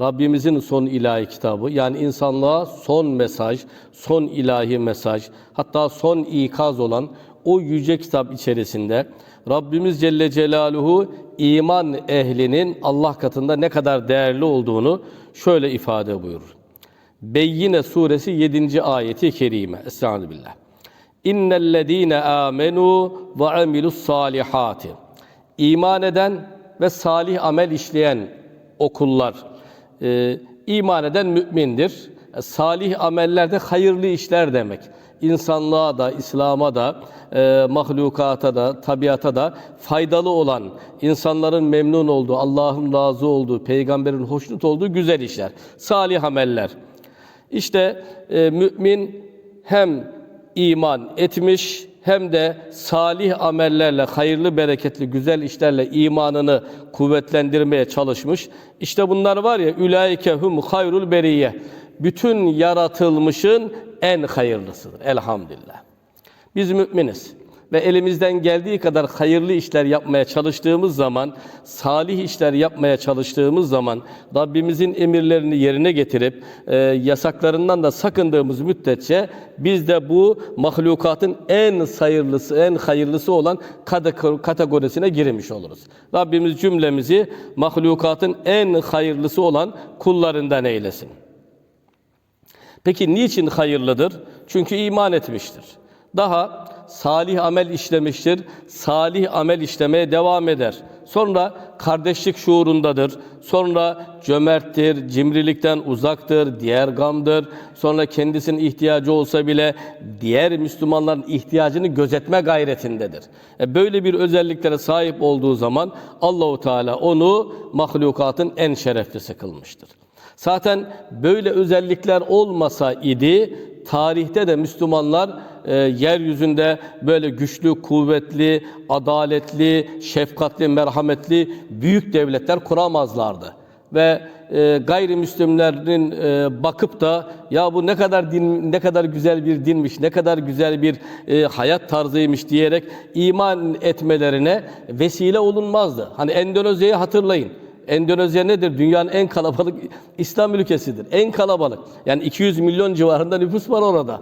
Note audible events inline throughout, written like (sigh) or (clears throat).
Rabbimizin son ilahi kitabı yani insanlığa son mesaj, son ilahi mesaj, hatta son ikaz olan o yüce kitap içerisinde Rabbimiz Celle Celaluhu iman ehlinin Allah katında ne kadar değerli olduğunu şöyle ifade buyurur. Beyyine suresi 7. ayeti kerime. Estaizu billah. İnnellezîne âmenû ve amilus salihati. İman eden ve salih amel işleyen okullar. Ee, iman eden mümindir. E, Salih ameller de hayırlı işler demek. İnsanlığa da, İslam'a da, e, mahlukata da, tabiata da faydalı olan, insanların memnun olduğu, Allah'ın razı olduğu, peygamberin hoşnut olduğu güzel işler. Salih ameller. İşte e, mümin hem iman etmiş hem de salih amellerle, hayırlı, bereketli, güzel işlerle imanını kuvvetlendirmeye çalışmış. İşte bunlar var ya, ülaike hum hayrul beriye. Bütün yaratılmışın en hayırlısıdır. Elhamdülillah. Biz müminiz ve elimizden geldiği kadar hayırlı işler yapmaya çalıştığımız zaman, salih işler yapmaya çalıştığımız zaman, Rabbimizin emirlerini yerine getirip e, yasaklarından da sakındığımız müddetçe biz de bu mahlukatın en hayırlısı, en hayırlısı olan kate- kategorisine girmiş oluruz. Rabbimiz cümlemizi mahlukatın en hayırlısı olan kullarından eylesin. Peki niçin hayırlıdır? Çünkü iman etmiştir. Daha salih amel işlemiştir. Salih amel işlemeye devam eder. Sonra kardeşlik şuurundadır. Sonra cömerttir, cimrilikten uzaktır, diğer gamdır. Sonra kendisinin ihtiyacı olsa bile diğer Müslümanların ihtiyacını gözetme gayretindedir. E böyle bir özelliklere sahip olduğu zaman Allahu Teala onu mahlukatın en şereflisi kılmıştır. Zaten böyle özellikler olmasa idi tarihte de Müslümanlar e, yeryüzünde böyle güçlü, kuvvetli, adaletli, şefkatli, merhametli büyük devletler kuramazlardı. Ve e, gayrimüslimlerin e, bakıp da ya bu ne kadar din ne kadar güzel bir dinmiş, ne kadar güzel bir e, hayat tarzıymış diyerek iman etmelerine vesile olunmazdı. Hani Endonezya'yı hatırlayın. Endonezya nedir? Dünyanın en kalabalık İslam ülkesidir. En kalabalık. Yani 200 milyon civarında nüfus var orada.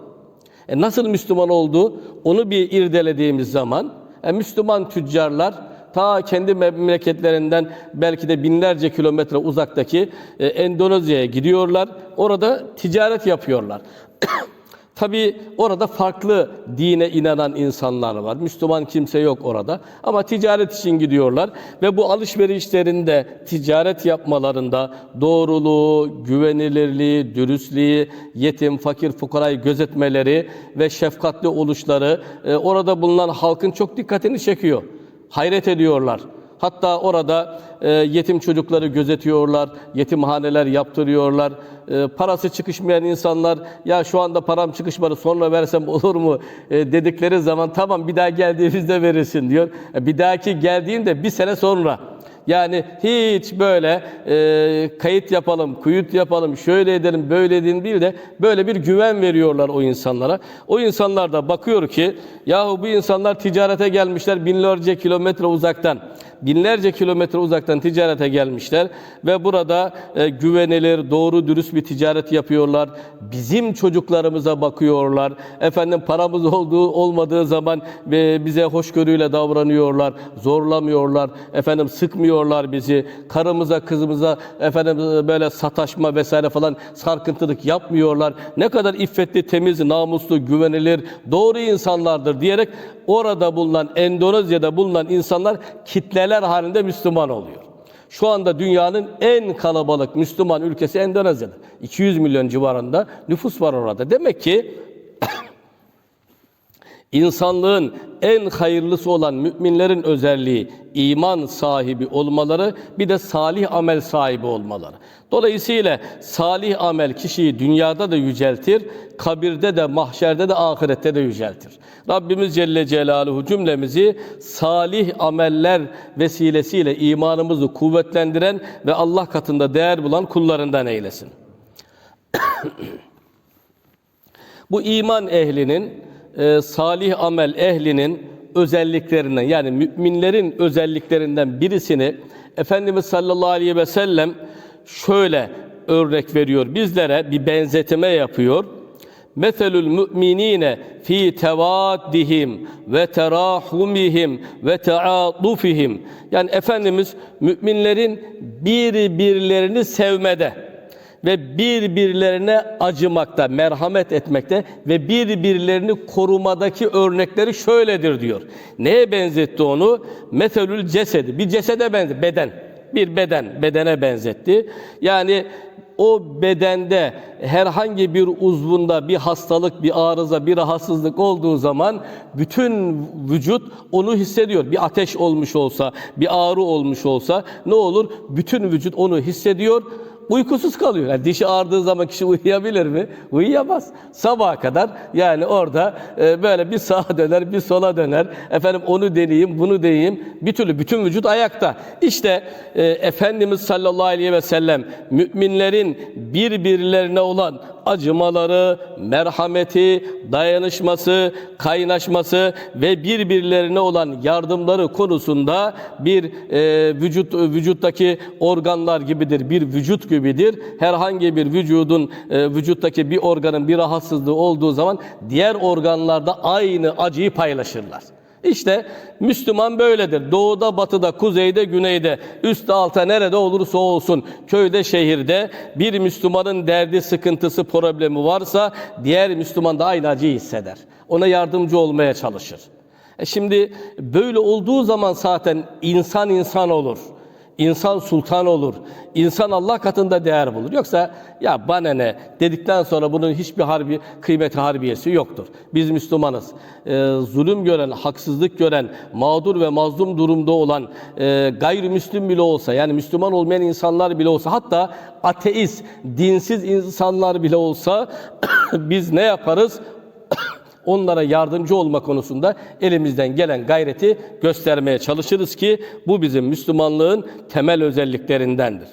E nasıl Müslüman oldu? Onu bir irdelediğimiz zaman e Müslüman tüccarlar ta kendi memleketlerinden belki de binlerce kilometre uzaktaki e, Endonezya'ya gidiyorlar. Orada ticaret yapıyorlar. (clears throat) Tabi orada farklı dine inanan insanlar var. Müslüman kimse yok orada. Ama ticaret için gidiyorlar ve bu alışverişlerinde, ticaret yapmalarında doğruluğu, güvenilirliği, dürüstlüğü, yetim, fakir, fukarayı gözetmeleri ve şefkatli oluşları e, orada bulunan halkın çok dikkatini çekiyor. Hayret ediyorlar. Hatta orada e, yetim çocukları gözetiyorlar, yetimhaneler yaptırıyorlar. E, parası çıkışmayan insanlar ya şu anda param çıkışmadı sonra versem olur mu e, dedikleri zaman tamam bir daha geldiğimizde verirsin diyor. E, bir dahaki geldiğinde bir sene sonra. Yani hiç böyle e, kayıt yapalım, kuyut yapalım, şöyle edelim, böyle edelim değil de böyle bir güven veriyorlar o insanlara. O insanlar da bakıyor ki yahu bu insanlar ticarete gelmişler binlerce kilometre uzaktan. Binlerce kilometre uzaktan ticarete gelmişler ve burada e, güvenilir, doğru, dürüst bir ticaret yapıyorlar. Bizim çocuklarımıza bakıyorlar. Efendim paramız olduğu olmadığı zaman e, bize hoşgörüyle davranıyorlar, zorlamıyorlar. Efendim sıkmıyorlar bizi. Karımıza, kızımıza efendim e, böyle sataşma vesaire falan sarkıntılık yapmıyorlar. Ne kadar iffetli, temiz, namuslu, güvenilir, doğru insanlardır diyerek orada bulunan Endonezya'da bulunan insanlar kitleler halinde Müslüman oluyor. Şu anda dünyanın en kalabalık Müslüman ülkesi Endonezya'da. 200 milyon civarında nüfus var orada. Demek ki İnsanlığın en hayırlısı olan müminlerin özelliği iman sahibi olmaları bir de salih amel sahibi olmaları. Dolayısıyla salih amel kişiyi dünyada da yüceltir, kabirde de, mahşerde de, ahirette de yüceltir. Rabbimiz Celle Celaluhu cümlemizi salih ameller vesilesiyle imanımızı kuvvetlendiren ve Allah katında değer bulan kullarından eylesin. (coughs) Bu iman ehlinin e, salih amel ehlinin özelliklerinden yani müminlerin özelliklerinden birisini Efendimiz sallallahu aleyhi ve sellem şöyle örnek veriyor. Bizlere bir benzetme yapıyor. Meselül müminine fi tevaddihim ve terahumihim ve taatufihim. Yani Efendimiz müminlerin birbirlerini sevmede ve birbirlerine acımakta, merhamet etmekte ve birbirlerini korumadaki örnekleri şöyledir diyor. Neye benzetti onu? Meselül cesedi. Bir cesede benzetti. Beden. Bir beden. Bedene benzetti. Yani o bedende herhangi bir uzvunda bir hastalık, bir arıza, bir rahatsızlık olduğu zaman bütün vücut onu hissediyor. Bir ateş olmuş olsa, bir ağrı olmuş olsa ne olur? Bütün vücut onu hissediyor uykusuz kalıyor. Yani dişi ağrıdığı zaman kişi (laughs) uyuyabilir mi? Uyuyamaz. Sabaha kadar yani orada e, böyle bir sağa döner, bir sola döner. Efendim onu deneyeyim, bunu deneyeyim. Bir türlü bütün vücut ayakta. İşte e, Efendimiz sallallahu aleyhi ve sellem müminlerin birbirlerine olan acımaları, merhameti, dayanışması, kaynaşması ve birbirlerine olan yardımları konusunda bir e, vücut vücuttaki organlar gibidir, bir vücut gibidir. Herhangi bir vücudun e, vücuttaki bir organın bir rahatsızlığı olduğu zaman diğer organlarda aynı acıyı paylaşırlar. İşte Müslüman böyledir. Doğuda, batıda, kuzeyde, güneyde, üstte, alta nerede olursa olsun, köyde, şehirde bir Müslümanın derdi, sıkıntısı, problemi varsa diğer Müslüman da aynı acıyı hisseder. Ona yardımcı olmaya çalışır. E şimdi böyle olduğu zaman zaten insan insan olur. İnsan sultan olur. İnsan Allah katında değer bulur. Yoksa ya bana ne dedikten sonra bunun hiçbir harbi kıymeti harbiyesi yoktur. Biz Müslümanız. Ee, zulüm gören, haksızlık gören, mağdur ve mazlum durumda olan e, gayrimüslim bile olsa yani Müslüman olmayan insanlar bile olsa hatta ateist, dinsiz insanlar bile olsa (coughs) biz ne yaparız? Onlara yardımcı olma konusunda elimizden gelen gayreti göstermeye çalışırız ki bu bizim Müslümanlığın temel özelliklerindendir.